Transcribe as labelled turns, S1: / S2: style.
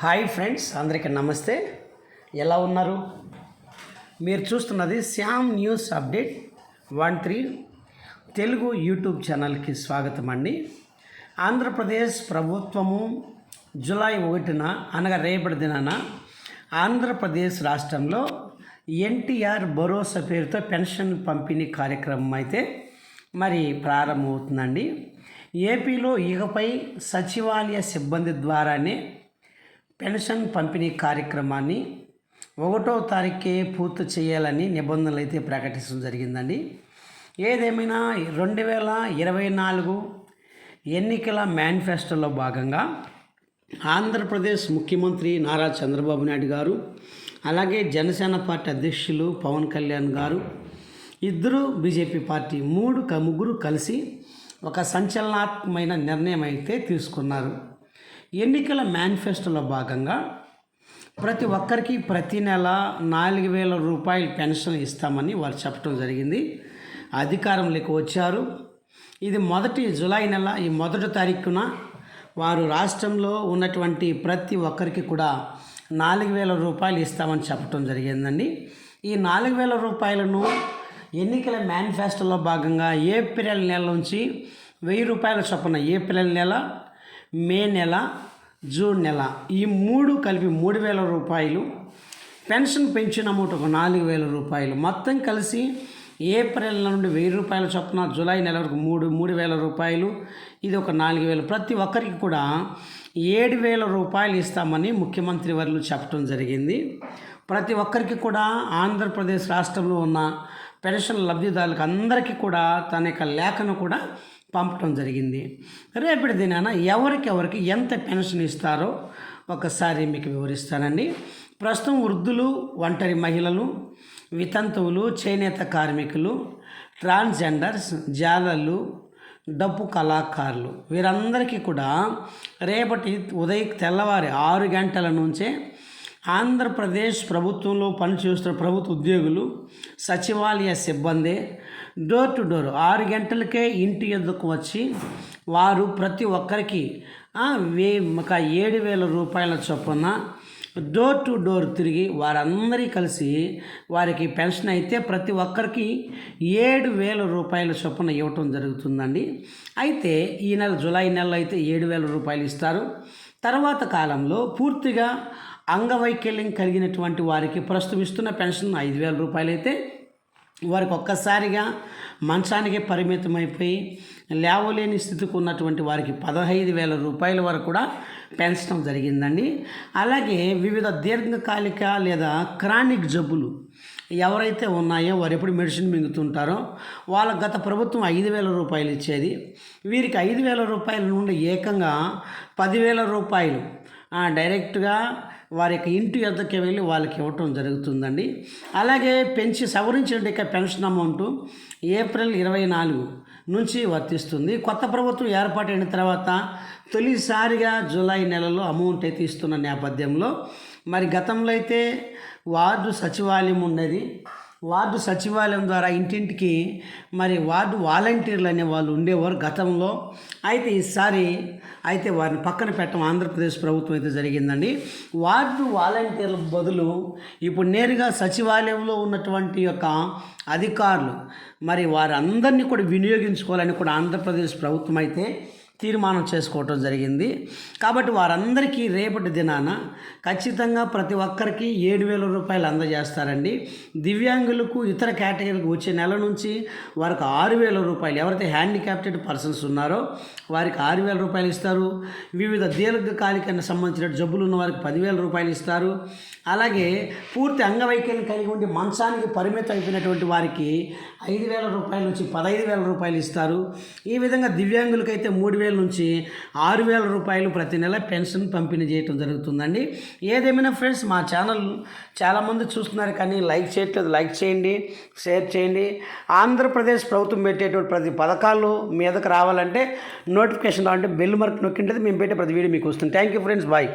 S1: Hi friends అందరికీ నమస్తే. ఎలా ఉన్నారు? మీరు చూస్తున్నది Shyam news update one three Telugu YouTube ఛానల్కి స్వాగతం అండి. ఆంధ్రప్రదేశ్ ప్రభుత్వము జూలై ఒకటిన అనగా రేపటి దినాన ఆంధ్రప్రదేశ్ రాష్ట్రంలో ఎన్టీఆర్ భరోసా పేరుతో పెన్షన్ పంపిణీ కార్యక్రమం అయితే మరి ప్రారంభమవుతుందండి. ఏపీలో ఇకపై సచివాలయ సిబ్బంది ద్వారానే పెన్షన్ పంపిణీ కార్యక్రమాన్ని ఒకటో తారీఖే పూర్తి చేయాలని నిబంధనలు అయితే ప్రకటించడం జరిగిందండి. ఏదేమైనా రెండు వేల ఇరవై నాలుగు ఎన్నికల మేనిఫెస్టోలో భాగంగా ఆంధ్రప్రదేశ్ ముఖ్యమంత్రి నారా చంద్రబాబు నాయుడు గారు అలాగే జనసేన పార్టీ అధ్యక్షులు పవన్ కళ్యాణ్ గారు ఇద్దరు బీజేపీ పార్టీ మూడు ముగ్గురు కలిసి ఒక సంచలనాత్మకమైన నిర్ణయం అయితే తీసుకున్నారు. ఎన్నికల మేనిఫెస్టోలో భాగంగా ప్రతి ఒక్కరికి ప్రతి నెల నాలుగు వేల రూపాయలు పెన్షన్ ఇస్తామని వారు చెప్పడం జరిగింది. అధికారంలోకి వచ్చారు. ఇది మొదటి జూలై నెల ఈ మొదటి తారీఖున వారు రాష్ట్రంలో ఉన్నటువంటి ప్రతి ఒక్కరికి కూడా నాలుగు వేల రూపాయలు ఇస్తామని చెప్పడం జరిగిందండి. ఈ నాలుగు వేల రూపాయలను ఎన్నికల మేనిఫెస్టోలో భాగంగా ఏప్రిల్ నెల నుంచి వెయ్యి రూపాయల చొప్పున ఏప్రిల్ నెల మే నెల జూన్ నెల ఈ మూడు కలిపి మూడు వేల రూపాయలు. పెన్షన్ పెంచిన అమౌంట్ ఒక నాలుగు వేల రూపాయలు. మొత్తం కలిసి ఏప్రిల్ నెల నుండి వెయ్యి రూపాయల చొప్పున జూలై నెల వరకు మూడు మూడు వేల రూపాయలు. ఇది ఒక నాలుగు వేలు. ప్రతి ఒక్కరికి కూడా ఏడు వేల రూపాయలు ఇస్తామని ముఖ్యమంత్రి వర్యులు చెప్పడం జరిగింది. ప్రతి ఒక్కరికి కూడా ఆంధ్రప్రదేశ్ రాష్ట్రంలో ఉన్న పెన్షన్ లబ్ధిదారులకు అందరికీ కూడా తన యొక్క లేఖను కూడా పంపటం జరిగింది. రేపటి దినాన ఎవరికెవరికి ఎంత పెన్షన్ ఇస్తారో ఒకసారి మీకు వివరిస్తానండి. ప్రస్తుతం వృద్ధులు ఒంటరి మహిళలు వితంతువులు చేనేత కార్మికులు ట్రాన్స్జెండర్స్ జాలర్లు డప్పు కళాకారులు వీరందరికీ కూడా రేపటి ఉదయం తెల్లవారి ఆరు గంటల నుంచే ఆంధ్రప్రదేశ్ ప్రభుత్వంలో పనిచేస్తున్న ప్రభుత్వ ఉద్యోగులు సచివాలయ సిబ్బంది డోర్ టు డోర్ ఆరు గంటలకే ఇంటి ఎద్దుకు వచ్చి వారు ప్రతి ఒక్కరికి వే ఒక ఏడు వేల రూపాయల చొప్పున డోర్ టు డోర్ తిరిగి వారందరి కలిసి వారికి పెన్షన్ అయితే ప్రతి ఒక్కరికి ఏడు వేల రూపాయల చొప్పున ఇవ్వటం జరుగుతుందండి. అయితే ఈ నెల జూలై నెలలో అయితే ఏడు వేల రూపాయలు ఇస్తారు. తర్వాత కాలంలో పూర్తిగా అంగవైకల్యం కలిగినటువంటి వారికి ప్రస్తుతం ఇస్తున్న పెన్షన్ ఐదు వేల రూపాయలు అయితే వారికి ఒక్కసారిగా మంచానికి పరిమితమైపోయి లేవలేని స్థితికి ఉన్నటువంటి వారికి పదహైదు వేల రూపాయల వరకు కూడా పెంచడం జరిగిందండి. అలాగే వివిధ దీర్ఘకాలిక లేదా క్రానిక్ జబ్బులు ఎవరైతే ఉన్నాయో వారు ఎప్పుడు మెడిసిన్ మింగుతుంటారో వాళ్ళ గత ప్రభుత్వం ఐదు వేల రూపాయలు ఇచ్చేది. వీరికి ఐదు వేల రూపాయల నుండి ఏకంగా పదివేల రూపాయలు డైరెక్ట్గా వారి యొక్క ఇంటి వద్దకే వెళ్ళి వాళ్ళకి ఇవ్వటం జరుగుతుందండి. అలాగే పెంచి సవరించిన యొక్క పెన్షన్ అమౌంట్ ఏప్రిల్ ఇరవై నాలుగు నుంచి వర్తిస్తుంది. కొత్త ప్రభుత్వం ఏర్పాటైన తర్వాత తొలిసారిగా జూలై నెలలో అమౌంట్ అయితే ఇస్తున్న నేపథ్యంలో మరి గతంలో అయితే వార్డు సచివాలయం ఉండేది వార్డు సచివాలయం ద్వారా ఇంటింటికి మరి వార్డు వాలంటీర్లు అనే వాళ్ళు ఉండేవారు గతంలో. అయితే ఈసారి అయితే వారిని పక్కన పెట్టడం ఆంధ్రప్రదేశ్ ప్రభుత్వం అయితే జరిగిందండి. వార్డు వాలంటీర్ల బదులు ఇప్పుడు నేరుగా సచివాలయంలో ఉన్నటువంటి యొక్క అధికారులు మరి వారందరినీ కూడా వినియోగించుకోవాలని కూడా ఆంధ్రప్రదేశ్ ప్రభుత్వం అయితే తీర్మానం చేసుకోవటం జరిగింది. కాబట్టి వారందరికీ రేపటి దినాన ఖచ్చితంగా ప్రతి ఒక్కరికి ఏడు వేల రూపాయలు అందజేస్తారండి. దివ్యాంగులకు ఇతర కేటగిరీలకు వచ్చే నెల నుంచి వారికి ఆరు వేల రూపాయలు ఎవరైతే హ్యాండిక్యాప్టెడ్ పర్సన్స్ ఉన్నారో వారికి ఆరు వేల రూపాయలు ఇస్తారు. వివిధ దీర్ఘకాలికానికి సంబంధించిన జబ్బులు ఉన్న వారికి పదివేల రూపాయలు ఇస్తారు. అలాగే పూర్తి అంగవైకల్యం కలిగి ఉండి మంచానికి పరిమితం అయిపోయినటువంటి వారికి ఐదు వేల రూపాయల నుంచి పదహైదు వేల రూపాయలు ఇస్తారు. ఈ విధంగా దివ్యాంగులకైతే మూడు వేల వేల నుంచి ఆరు వేల రూపాయలు ప్రతి నెల పెన్షన్ పంపిణీ చేయటం జరుగుతుందండి. ఏదేమైనా ఫ్రెండ్స్ మా ఛానల్ చాలామంది చూస్తున్నారు కానీ లైక్ చేయట్లేదు. లైక్ చేయండి షేర్ చేయండి. ఆంధ్రప్రదేశ్ ప్రభుత్వం పెట్టేటువంటి ప్రతి పథకాలు మీదకు రావాలంటే నోటిఫికేషన్ రావాలంటే బెల్ మార్క్ నొక్కింటే మేము పెట్టే ప్రతి వీడియో మీకు వస్తుంది. Thank you friends bye